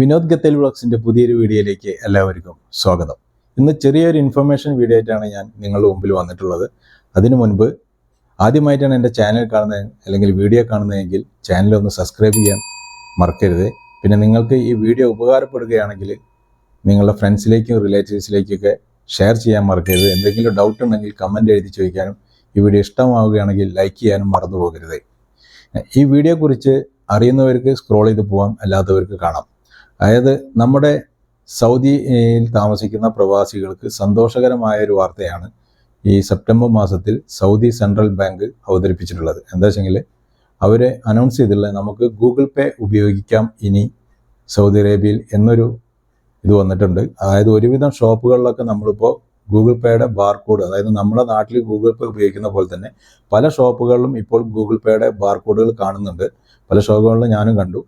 വിനോദ് ഗത്തേൽ വ്ളോഗ്സിന്റെ പുതിയൊരു വീഡിയോയിലേക്ക് എല്ലാവർക്കും സ്വാഗതം. ഇന്ന് ചെറിയൊരു ഇൻഫർമേഷൻ വീഡിയോ ആയിട്ടാണ് ഞാൻ നിങ്ങളുടെ മുമ്പിൽ വന്നിട്ടുള്ളത്. അതിനു മുൻപ് ആദ്യമായിട്ടാണ് എന്റെ ചാനൽ കാണുന്നത് അല്ലെങ്കിൽ വീഡിയോ കാണുന്നതെങ്കിൽ ചാനൽ ഒന്ന് സബ്സ്ക്രൈബ് ചെയ്യാൻ മറക്കരുത്. പിന്നെ നിങ്ങൾക്ക് ഈ വീഡിയോ ഉപകാരപ്പെടുകയാണെങ്കിൽ നിങ്ങളുടെ ഫ്രണ്ട്സിലേക്കും റിലേറ്റീവ്സിലേക്കൊക്കെ ഷെയർ ചെയ്യാൻ മറക്കരുത്. എന്തെങ്കിലും ഡൗട്ട് ഉണ്ടെങ്കിൽ കമന്റ് എഴുതി ചോദിക്കാനും ഈ വീഡിയോ ഇഷ്ടമാവുകയാണെങ്കിൽ ലൈക്ക് ചെയ്യാനും മറന്നു പോകരുത്. ഈ വീഡിയോയെക്കുറിച്ച് അറിയുന്നവർക്ക് സ്ക്രോൾ ചെയ്ത് പോകാം അല്ലാത്തവർക്ക് കാണാം. അതായത് നമ്മുടെ സൗദിയിൽ താമസിക്കുന്ന പ്രവാസികൾക്ക് സന്തോഷകരമായ ഒരു വാർത്തയാണ് ഈ സെപ്റ്റംബർ മാസത്തിൽ സൗദി സെൻട്രൽ ബാങ്ക് അവതരിപ്പിച്ചിട്ടുള്ളത്. എന്താ വെച്ചെങ്കിൽ അവർ അനൗൺസ് ചെയ്തിട്ടുള്ളത് നമുക്ക് ഗൂഗിൾ പേ ഉപയോഗിക്കാം ഇനി സൗദി അറേബ്യയിൽ എന്നൊരു ഇത് വന്നിട്ടുണ്ട്. അതായത് ഒരുവിധം ഷോപ്പുകളിലൊക്കെ നമ്മളിപ്പോൾ ഗൂഗിൾ പേയുടെ ബാർകോഡ് അതായത് നമ്മുടെ നാട്ടിൽ ഗൂഗിൾ പേ ഉപയോഗിക്കുന്ന പോലെ തന്നെ പല ഷോപ്പുകളിലും ഇപ്പോൾ ഗൂഗിൾ പേയുടെ ബാർകോഡുകൾ കാണുന്നുണ്ട്. പല ഷോപ്പുകളിലും ഞാനും കണ്ടു.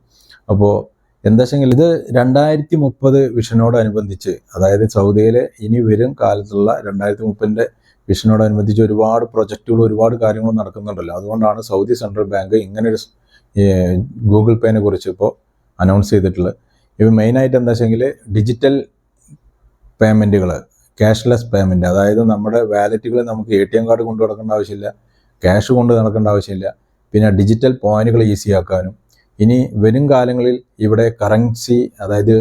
അപ്പോൾ എന്താ ഇത് രണ്ടായിരത്തി മുപ്പത് വിഷനോടനുബന്ധിച്ച് അതായത് സൗദിയിലെ ഇനി വരും കാലത്തുള്ള രണ്ടായിരത്തി മുപ്പതിന്റെ വിഷനോടനുബന്ധിച്ച് ഒരുപാട് പ്രൊജക്റ്റുകൾ ഒരുപാട് കാര്യങ്ങൾ നടക്കുന്നുണ്ടല്ലോ. അതുകൊണ്ടാണ് സൗദി സെൻട്രൽ ബാങ്ക് ഇങ്ങനൊരു ഗൂഗിൾ പേനെ കുറിച്ച് ഇപ്പോൾ അനൗൺസ് ചെയ്തിട്ടുള്ളത്. ഇവ മെയിനായിട്ട് എന്താ വെച്ചെങ്കിൽ ഡിജിറ്റൽ പേയ്മെന്റുകൾ ക്യാഷ്ലെസ് പേയ്മെന്റ് അതായത് നമ്മുടെ വാലറ്റുകൾ നമുക്ക് എ ടി എം കാർഡ് കൊണ്ടു നടക്കേണ്ട ആവശ്യമില്ല ക്യാഷ് കൊണ്ട് നടക്കേണ്ട ആവശ്യമില്ല പിന്നെ ഡിജിറ്റൽ പോയിന്റുകൾ ഈസി ആക്കാനും ഇനി വരും കാലങ്ങളിൽ ഇവിടെ കറൻസി അതായത്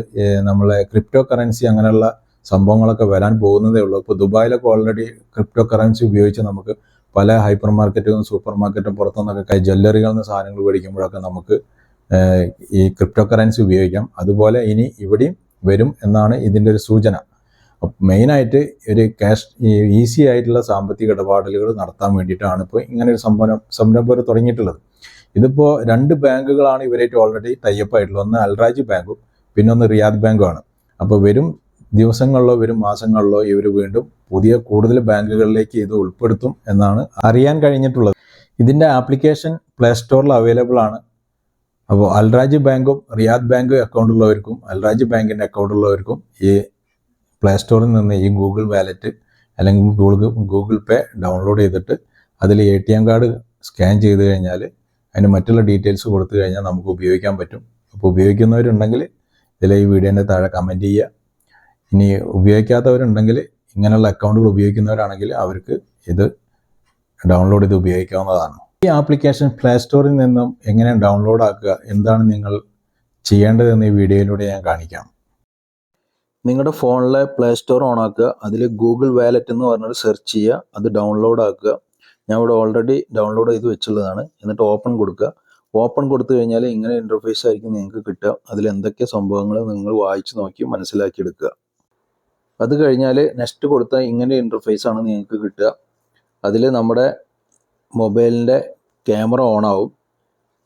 നമ്മളെ ക്രിപ്റ്റോ കറൻസി അങ്ങനെയുള്ള സംഭവങ്ങളൊക്കെ വരാൻ പോകുന്നതേ ഉള്ളൂ. ഇപ്പോൾ ദുബായിലൊക്കെ ഓൾറെഡി ക്രിപ്റ്റോ കറൻസി ഉപയോഗിച്ച് നമുക്ക് പല ഹൈപ്പർ മാർക്കറ്റും സൂപ്പർ മാർക്കറ്റും പുറത്തുനിന്നൊക്കെ ജ്വല്ലറികളിൽ നിന്ന് സാധനങ്ങൾ മേടിക്കുമ്പോഴൊക്കെ നമുക്ക് ഈ ക്രിപ്റ്റോ കറൻസി ഉപയോഗിക്കാം. അതുപോലെ ഇനി ഇവിടെയും വരും എന്നാണ് ഇതിന്റെ ഒരു സൂചന. മെയിനായിട്ട് ഒരു ക്യാഷ് ഈസി ആയിട്ടുള്ള സാമ്പത്തിക ഇടപാടലുകൾ നടത്താൻ വേണ്ടിയിട്ടാണ് ഇപ്പോൾ ഇങ്ങനെ ഒരു സംഭവം സംരംഭം തുടങ്ങിയിട്ടുള്ളത്. ഇതിപ്പോൾ രണ്ട് ബാങ്കുകളാണ് ഇവരായിട്ട് ഓൾറെഡി ടൈപ്പ് ആയിട്ടുള്ളത്. ഒന്ന് അൽറാജ് ബാങ്കും പിന്നെ ഒന്ന് റിയാദ് ബാങ്കുമാണ് അപ്പോൾ വരും ദിവസങ്ങളിലോ വരും മാസങ്ങളിലോ ഇവർ വീണ്ടും പുതിയ കൂടുതൽ ബാങ്കുകളിലേക്ക് ഇത് ഉൾപ്പെടുത്തും എന്നാണ് അറിയാൻ കഴിഞ്ഞിട്ടുള്ളത്. ഇതിന്റെ ആപ്ലിക്കേഷൻ പ്ലേ സ്റ്റോറിൽ അവൈലബിൾ ആണ്. അപ്പോൾ അൽറാജ് ബാങ്കും റിയാദ് ബാങ്ക് അക്കൗണ്ട് ഉള്ളവർക്കും അൽറാജ് ബാങ്കിന്റെ അക്കൗണ്ട് ഉള്ളവർക്കും ഈ പ്ലേ സ്റ്റോറിൽ നിന്ന് ഈ ഗൂഗിൾ വാലറ്റ് അല്ലെങ്കിൽ ഗൂഗിൾ ഗൂഗിൾ പേ ഡൗൺലോഡ് ചെയ്തിട്ട് അതിൽ A T M card scan ചെയ്ത് കഴിഞ്ഞാൽ അതിന് മറ്റുള്ള ഡീറ്റെയിൽസ് കൊടുത്തു കഴിഞ്ഞാൽ നമുക്ക് ഉപയോഗിക്കാൻ പറ്റും. അപ്പോൾ ഉപയോഗിക്കുന്നവരുണ്ടെങ്കിൽ ഇതിൽ ഈ വീഡിയോന്റെ താഴെ കമന്റ് ചെയ്യുക. ഇനി ഉപയോഗിക്കാത്തവരുണ്ടെങ്കിൽ ഇങ്ങനെയുള്ള അക്കൗണ്ടുകൾ ഉപയോഗിക്കുന്നവരാണെങ്കിൽ അവർക്ക് ഇത് ഡൗൺലോഡ് ചെയ്ത് ഉപയോഗിക്കാവുന്നതാണ്. ഈ ആപ്ലിക്കേഷൻ പ്ലേ സ്റ്റോറിൽ നിന്നും എങ്ങനെ ഡൗൺലോഡ് ആക്കുക എന്താണ് നിങ്ങൾ ചെയ്യേണ്ടതെന്ന് ഈ വീഡിയോയിലൂടെ ഞാൻ കാണിക്കാം. നിങ്ങളുടെ ഫോണിലെ പ്ലേ സ്റ്റോർ ഓൺ ആക്കുക. അതിൽ ഗൂഗിൾ വാലറ്റ് എന്ന് പറഞ്ഞിട്ട് സെർച്ച് ചെയ്യുക. അത് ഡൗൺലോഡ് ആക്കുക. ഞാൻ ഇവിടെ ഓൾറെഡി ഡൗൺലോഡ് ചെയ്ത് വെച്ചുള്ളതാണ്. എന്നിട്ട് ഓപ്പൺ കൊടുക്കുക. ഓപ്പൺ കൊടുത്തു കഴിഞ്ഞാൽ ഇങ്ങനെ ഇന്റർഫേസ് ആയിരിക്കും നിങ്ങൾക്ക് കിട്ടുക. അതിൽ എന്തൊക്കെ സംഭവങ്ങൾ നിങ്ങൾ വായിച്ച് നോക്കി മനസ്സിലാക്കി എടുക്കുക അത് കഴിഞ്ഞാൽ നെക്സ്റ്റ് കൊടുത്താൽ ഇങ്ങനെ ഇന്റർഫേസ് ആണ് നിങ്ങൾക്ക് കിട്ടുക. അതിൽ നമ്മുടെ മൊബൈലിന്റെ ക്യാമറ ഓൺ ആവും.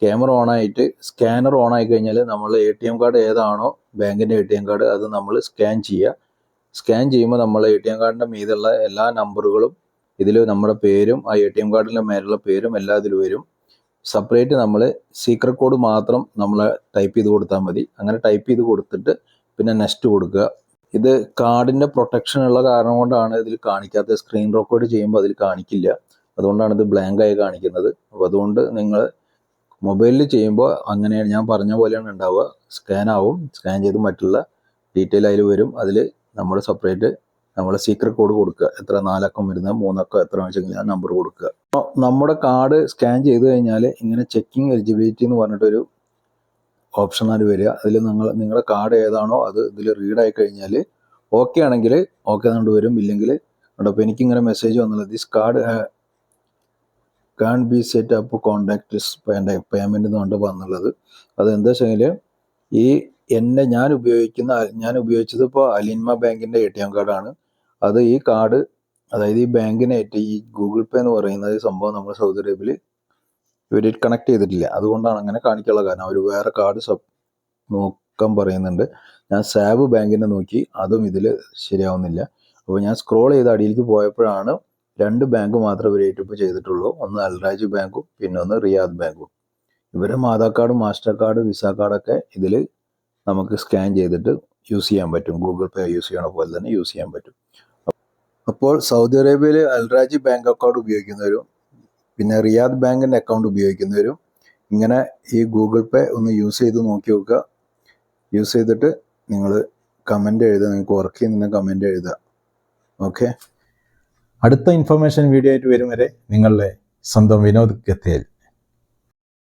ക്യാമറ ഓൺ ആയിട്ട് സ്കാനർ ഓൺ ആയി കഴിഞ്ഞാൽ നമ്മൾ എ ടി എം കാർഡ് ഏതാണോ ബാങ്കിന്റെ എ ടി എം കാർഡ് അത് നമ്മൾ സ്കാൻ ചെയ്യുക. സ്കാൻ ചെയ്യുമ്പോൾ നമ്മൾ എ ടി എം കാർഡിന്റെ മീതുള്ള എല്ലാ നമ്പറുകളും ഇതിൽ നമ്മുടെ പേരും ആ എ ടി എം കാർഡിന്റെ മേലുള്ള പേരും എല്ലാ ഇതിൽ വരും. സെപ്പറേറ്റ് നമ്മൾ സീക്രട്ട് കോഡ് മാത്രം നമ്മൾ ടൈപ്പ് ചെയ്ത് കൊടുത്താൽ മതി. അങ്ങനെ ടൈപ്പ് ചെയ്ത് കൊടുത്തിട്ട് പിന്നെ നെക്സ്റ്റ് കൊടുക്കുക. ഇത് കാർഡിന്റെ പ്രൊട്ടക്ഷൻ ഉള്ള കാരണം കൊണ്ടാണ് ഇതിൽ കാണിക്കാത്ത സ്ക്രീൻ റെക്കോർഡ് ചെയ്യുമ്പോൾ അതിൽ കാണിക്കില്ല. അതുകൊണ്ടാണ് ഇത് ബ്ലാങ്ക് ആയി കാണിക്കുന്നത്. അപ്പോൾ അതുകൊണ്ട് നിങ്ങൾ മൊബൈലിൽ ചെയ്യുമ്പോൾ അങ്ങനെയാണ്. ഞാൻ പറഞ്ഞ പോലെയാണ് ഉണ്ടാവുക. സ്കാൻ ആവും. സ്കാൻ ചെയ്ത് മറ്റുള്ള ഡീറ്റെയിൽ അതിൽ വരും. അതിൽ നമ്മൾ സെപ്പറേറ്റ് നമ്മൾ സീക്രട്ട് കോഡ് കൊടുക്കുക. എത്ര നാലക്കം വരുന്നത് മൂന്നക്കം എത്ര വെച്ചെങ്കിൽ നമ്പർ കൊടുക്കുക. അപ്പോൾ നമ്മുടെ കാർഡ് സ്കാൻ ചെയ്ത് കഴിഞ്ഞാൽ ഇങ്ങനെ ചെക്കിംഗ് എലിജിബിലിറ്റി എന്ന് പറഞ്ഞിട്ടൊരു ഓപ്ഷനാണ് വരിക. അതിൽ നിങ്ങൾ നിങ്ങളുടെ കാർഡ് ഏതാണോ അത് ഇതിൽ ആയി കഴിഞ്ഞാൽ ഓക്കെ ആണെങ്കിൽ ഓക്കെ എന്നുകൊണ്ട് വരും. ഇല്ലെങ്കിൽ അപ്പോൾ എനിക്കിങ്ങനെ message വന്നുള്ളത് this card can be set up contact payment എന്നുകൊണ്ട് വന്നുള്ളത്. അത് എന്താ വെച്ചാൽ ഈ എന്നെ ഞാൻ ഉപയോഗിക്കുന്ന ഞാൻ ഉപയോഗിച്ചത് ഇപ്പോൾ അലിൻമ ബാങ്കിന്റെ എ ടി എം കാർഡാണ് അത് ഈ കാർഡ് അതായത് ഈ ബാങ്കിനായിട്ട് ഈ ഗൂഗിൾ പേ എന്ന് പറയുന്ന ഈ സംഭവം നമ്മൾ സൗദി അറേബ്യയിൽ ഇവർ കണക്ട് ചെയ്തിട്ടില്ല. അതുകൊണ്ടാണ് അങ്ങനെ കാണിക്കാനുള്ള കാരണം. അവർ വേറെ കാർഡ് സബ് നോക്കാൻ പറയുന്നുണ്ട്. ഞാൻ സാബ് ബാങ്കിനെ നോക്കി അതും ഇതിൽ ശരിയാവുന്നില്ല. അപ്പോൾ ഞാൻ സ്ക്രോൾ ചെയ്ത് അടിയിലേക്ക് പോയപ്പോഴാണ് രണ്ട് ബാങ്ക് മാത്രമേ ഇവർ ഏറ്റപ്പ് ചെയ്തിട്ടുള്ളൂ. ഒന്ന് അൽറാജ് ബാങ്കും പിന്നെ ഒന്ന് റിയാദ് ബാങ്കും. ഇവരെ Aadhaar card master card visa കാർഡൊക്കെ ഇതിൽ നമുക്ക് സ്കാൻ ചെയ്തിട്ട് യൂസ് ചെയ്യാൻ പറ്റും. ഗൂഗിൾ പേ യൂസ് ചെയ്യണ പോലെ തന്നെ യൂസ് ചെയ്യാൻ പറ്റും. അപ്പോൾ സൗദി അറേബ്യയിൽ അൽറാജി ബാങ്ക് അക്കൗണ്ട് ഉപയോഗിക്കുന്നവരും പിന്നെ റിയാദ് ബാങ്കിന്റെ അക്കൗണ്ട് ഉപയോഗിക്കുന്നവരും ഇങ്ങനെ ഈ ഗൂഗിൾ പേ ഒന്ന് യൂസ് ചെയ്ത് നോക്കി നോക്കുക. യൂസ് ചെയ്തിട്ട് നിങ്ങൾ കമന്റ് എഴുതുക. നിങ്ങൾക്ക് വർക്ക് ചെയ്യുന്ന കമന്റ് എഴുതുക. ഓക്കെ അടുത്ത ഇൻഫർമേഷൻ വീഡിയോ ആയിട്ട് വരും വരെ നിങ്ങളുടെ സ്വന്തം വിനോദ് ഗത്തേൽ